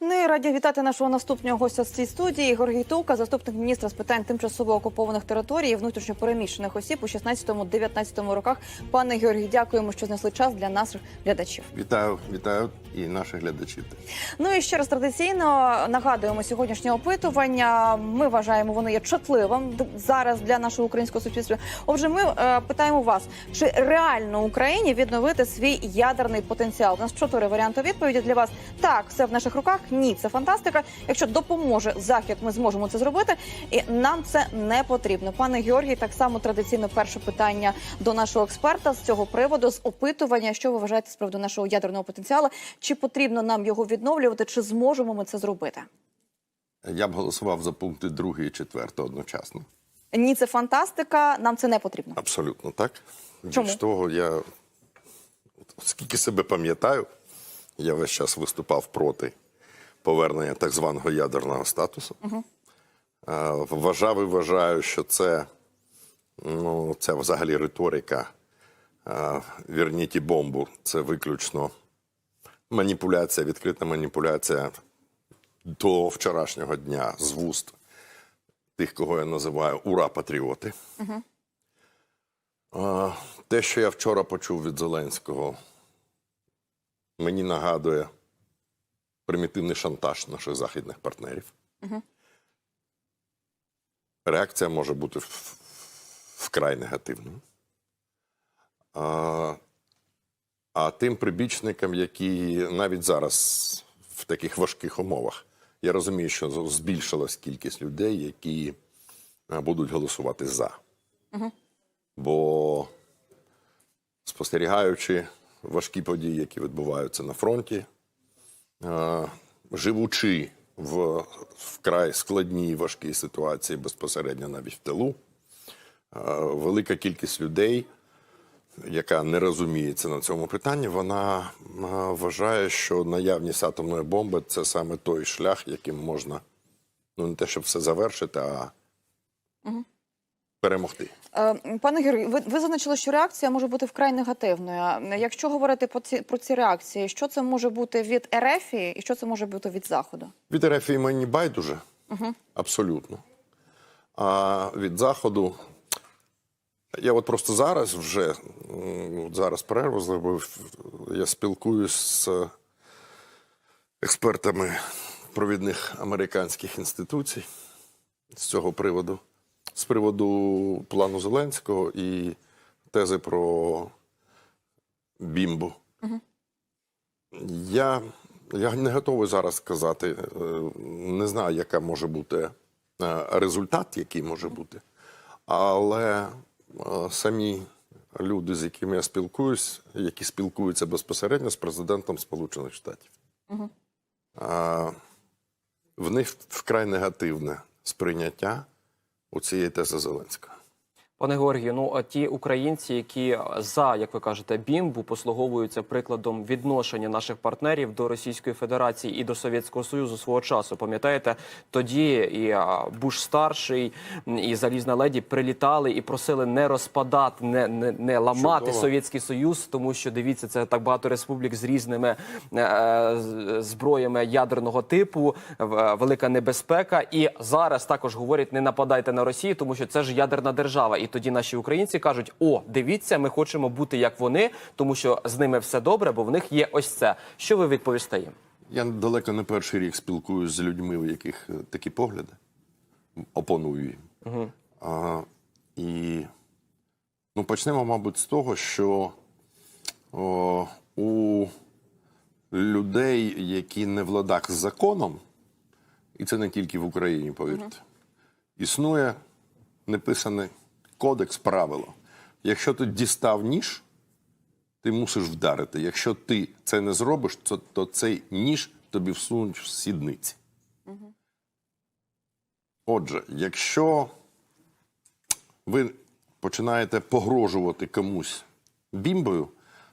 Ну і раді вітати нашого наступного гостя з цієї студії. Ігор Гейтовка, заступник міністра з питань тимчасово окупованих територій і внутрішньопереміщених осіб у 16-19 роках. Пане Георгій, дякуємо, що знайшли час для наших глядачів. Вітаю, вітаю і наших глядачів. Ну і ще раз традиційно нагадуємо сьогоднішнє опитування. Ми вважаємо, воно є чутливим зараз для нашого українського суспільства. Отже, ми е, питаємо вас, чи реально Україні відновити свій ядерний потенціал? У нас чотири варіанти відповіді для вас. Так, все в наших руках. Ні, це фантастика. Якщо допоможе захід, ми зможемо це зробити, і нам це не потрібно. Пане Георгій, так само традиційно перше питання до нашого експерта з цього приводу з опитування. Що ви вважаєте з приводу нашого ядерного потенціалу? Чи потрібно нам його відновлювати? Чи зможемо ми це зробити? Я б голосував за пункти другий і четвертий одночасно. Ні, це фантастика. Нам це не потрібно. Абсолютно так. Чому? Більш того, я от скільки себе пам'ятаю, я весь час виступав проти повернення так званого ядерного статусу. Угу. Вважав і вважаю, що це, ну, це взагалі риторика. А, Вірніть бомбу. Це виключно маніпуляція, відкрита маніпуляція до вчорашнього дня з вуст тих, кого я називаю ура-патріоти. А, Те, що я вчора почув від Зеленського, мені нагадує примітивний шантаж наших західних партнерів. Реакція може бути вкрай негативною. А, а тим прибічникам, які навіть зараз в таких важких умовах, я розумію, що збільшилась кількість людей, які будуть голосувати за. Бо спостерігаючи важкі події, які відбуваються на фронті, живучи в вкрай складній важкій ситуації безпосередньо навіть в тилу, е, велика кількість людей, яка не розуміється на цьому питанні, вона е, вважає, що наявність атомної бомби це саме той шлях, яким можна ну не те, щоб все завершити, а перемогти. Е, Пане Георгій, ви, ви зазначили, що реакція може бути вкрай негативною. Якщо говорити про ці, про ці реакції, що це може бути від РФ і що це може бути від Заходу? Від РФ мені байдуже. Абсолютно. А від Заходу. Я от просто зараз вже от зараз перерву зробив. Я спілкуюсь з експертами провідних американських інституцій з цього приводу, з приводу плану Зеленського і тези про бімбу. Я, я не готовий зараз сказати, е, не знаю, яка може бути е, результат, який може бути. Але е, самі люди, з якими я спілкуюсь, які спілкуються безпосередньо з президентом Сполучених Штатів, а, в них вкрай негативне сприйняття у цієї тези Зеленського. Пане Георгію, ну а ті українці, які за як ви кажете, бімбу послуговуються прикладом відношення наших партнерів до Російської Федерації і до Совєтського Союзу свого часу. Пам'ятаєте, тоді і Буш старший, і залізна леді прилітали і просили не розпадати, не, не, не ламати Чудово. Совєтський Союз, тому що дивіться, це так багато республік з різними е, з- зброями ядерного типу, в- велика небезпека. І зараз також говорять: не нападайте на Росію, тому що це ж ядерна держава. І тоді наші українці кажуть: о, дивіться, ми хочемо бути як вони, тому що з ними все добре, бо в них є ось це. Що ви відповісте їм? Я далеко не перший рік спілкуюся з людьми, у яких е, такі погляди опоную їм. А, і ну, почнемо, мабуть, з того, що о, у людей, які не в ладах з законом, і це не тільки в Україні, повірте, існує неписаний кодекс правило. Якщо ти дістав ніж, ти мусиш вдарити. Якщо ти це не зробиш, то, то цей ніж тобі всунуть в сідниці. Отже, якщо ви починаєте погрожувати комусь бімбою,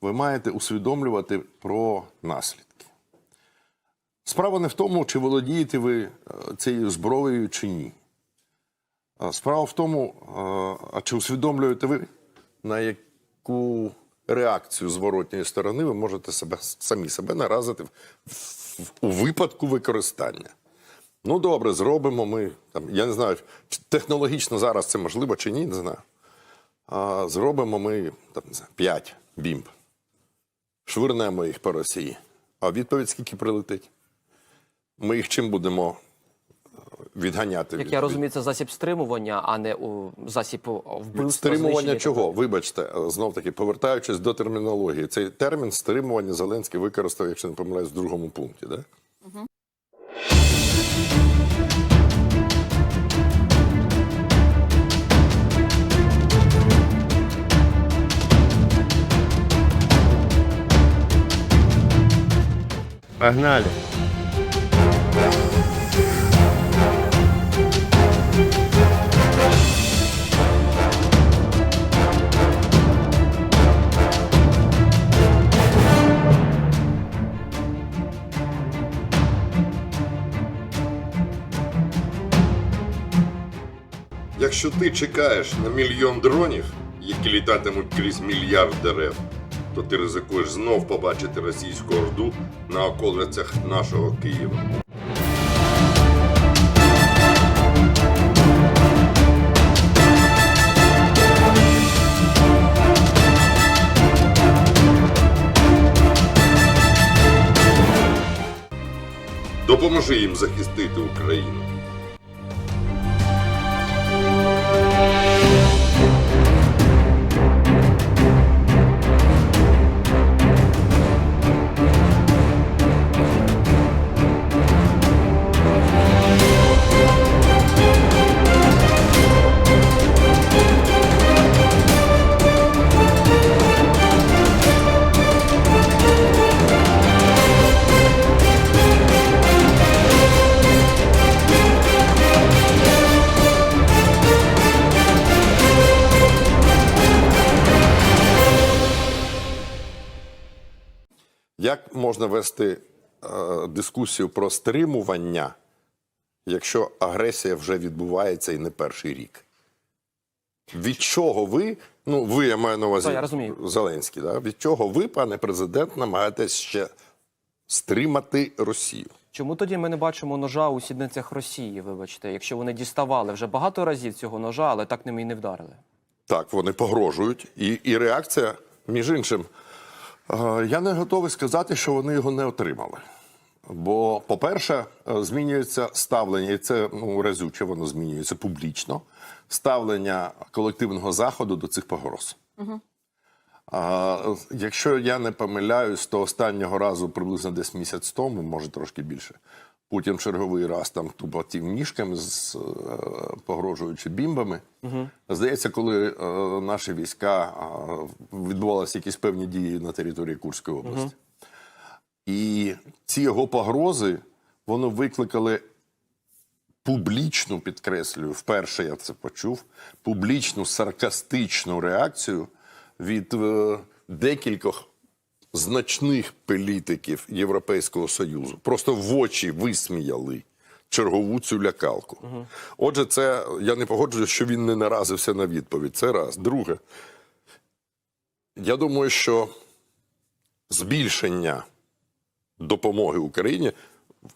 ви маєте усвідомлювати про наслідки. Справа не в тому, чи володієте ви е, цією зброєю чи ні. Справа в тому, а чи усвідомлюєте ви, на яку реакцію зворотньої сторони, ви можете себе самі себе наразити у випадку використання. Ну добре, зробимо ми там. Я не знаю, технологічно зараз це можливо чи ні, не знаю. А, зробимо ми там, не знаю, 5 бімб. Швирнемо їх по Росії. А відповідь скільки прилетить? Ми їх чим будемо відганяти? Як від- я розумію, це засіб стримування, а не у засіб вбивства. Стримування знищення так чого? Вибачте, знов таки, повертаючись до термінології, цей термін стримування Зеленський використав, якщо не помиляюсь, в другому пункті. Да? Погнали. Якщо ти чекаєш на мільйон дронів, які літатимуть крізь мільярд дерев, то ти ризикуєш знов побачити російську орду на околицях нашого Києва. Допоможи їм захистити Україну. Як можна вести е, дискусію про стримування, якщо агресія вже відбувається і не перший рік? Від чого ви, ну ви я маю на увазі я розумію. Зеленський, да? від чого ви, пане президент, намагаєтесь ще стримати Росію? Чому тоді ми не бачимо ножа у сідницях Росії? Вибачте, якщо вони діставали вже багато разів цього ножа, але так ними і не вдарили. Так, вони погрожують, і, і реакція, між іншим, я не готовий сказати, що вони його не отримали. Бо, по-перше, е, змінюється ставлення, і це ну, разюче, воно змінюється публічно. Ставлення колективного заходу до цих погроз. А, якщо я не помиляюсь, то останнього разу, приблизно десь місяць тому, може трошки більше, Путін черговий раз там тупотів ніжками, з, е, погрожуючи бімбами. Здається, коли е, наші війська е, відбувалися якісь певні дії на території Курської області. І ці його погрози вони викликали публічну, підкреслюю, вперше я це почув, публічну саркастичну реакцію від е, декількох значних політиків Європейського Союзу. Просто в очі висміяли чергову цю лякалку. Отже, це я не погоджуюся, що він не наразився на відповідь. Це раз. Друге, я думаю, що збільшення допомоги Україні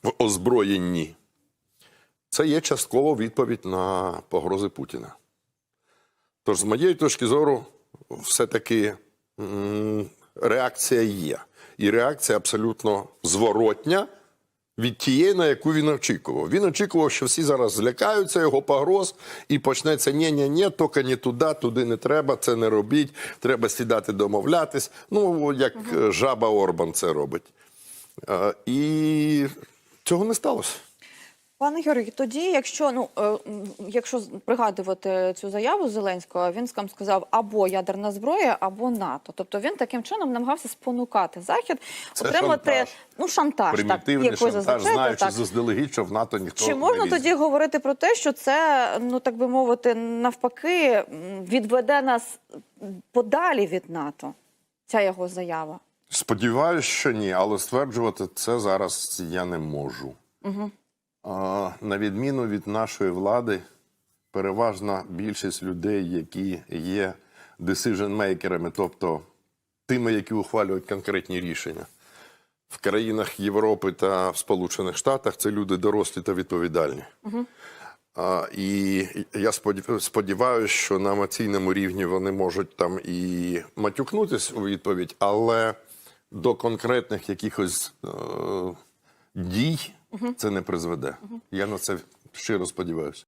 в озброєнні це є часткова відповідь на погрози Путіна. Тож, з моєї точки зору, все-таки реакція є. І реакція абсолютно зворотня від тієї, на яку він очікував. Він очікував, що всі зараз злякаються його погроз, і почнеться ні-ні-ні, тільки не туди, туди не треба, це не робіть, треба сідати домовлятись. Ну, як е, жаба Орбан це робить. Е, І цього не сталося. Пане Юрій, тоді, якщо ну е, якщо пригадувати цю заяву Зеленського, він скам сказав або ядерна зброя, або НАТО. Тобто він таким чином намагався спонукати захід Це отримати шантаж. ну шантаж, Примітивний ви шантаж, зазначаєте, знаючи так. заздалегідь, що в НАТО ніхто Чи не можна тоді говорити про те, що це, ну так би мовити, навпаки, відведе нас подалі від НАТО? Ця його заява. Сподіваюсь, що ні, але стверджувати це зараз я не можу. Угу. На відміну від нашої влади, переважна більшість людей, які є decision-мейкерами, тобто тими, які ухвалюють конкретні рішення. В країнах Європи та в Сполучених Штатах це люди дорослі та відповідальні. А, і я сподіваюся, що на емоційному рівні вони можуть там і матюкнутись у відповідь, але до конкретних якихось е, дій це не призведе. Я на це щиро сподіваюся.